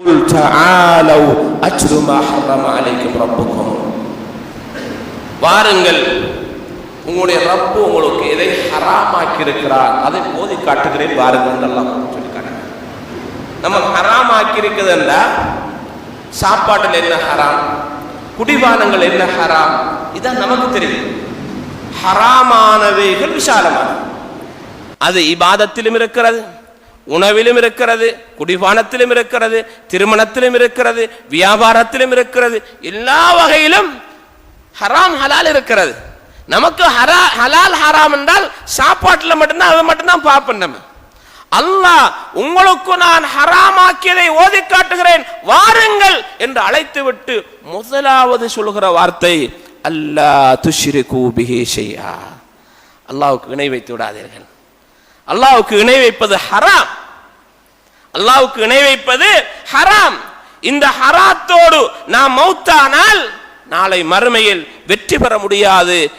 قل تعالوا أتل ما حرم عليكم ربكم வாருங்கள் உங்களுடைய ரப்பு உங்களுக்கு எதை ஹராமாக்கி இருக்கிறார் அதை போதி காட்டுகிறேன் வாருங்கள் எல்லாம் சொல்லி காட்டுங்க நம்ம ஹராமாக்கி இருக்குதுண்டா சாப்பாட்டில் என்ன ஹராம் குடிபானங்கள் என்ன ஹராம் இதான் நமக்கு தெரியும் ஹராமானவைகள் விசாலமானது அது இபாதத்திலும் இருக்கிறது உணவிலும் இருக்கிறது குடிபானத்திலும் இருக்கிறது திருமணத்திலும் இருக்கிறது வியாபாரத்திலும் இருக்கிறது எல்லா வகையிலும் ஹராம் ஹலால் இருக்கிறது. நமக்கு ஹரா ஹலால் ஹராம் என்றால் சாப்பாட்டில் மட்டும்தான் அதை மட்டும்தான் பார்ப்போம் நம்ம. அல்லாஹ் உங்களுக்கு நான் ஹராமாக்கியதை ஓதி காட்டுகிறேன் வாருங்கள் என்று அழைத்து விட்டு முதலாவது சொல்கிற வார்த்தை அல்லாஹ் துஷ்ரிகு பிஹி ஷைஆ. அல்லாஹ்வுக்கு இணை வைத்து விடாதீர்கள். அல்லாவுக்கு இணை வைப்பது ஹராம். அல்லாவுக்கு இணை வைப்பது ஹராம். இந்த ஹராத்தோடு நாம் மௌத்தானால் நாளை மறுமையில் வெற்றி பெற முடியாது.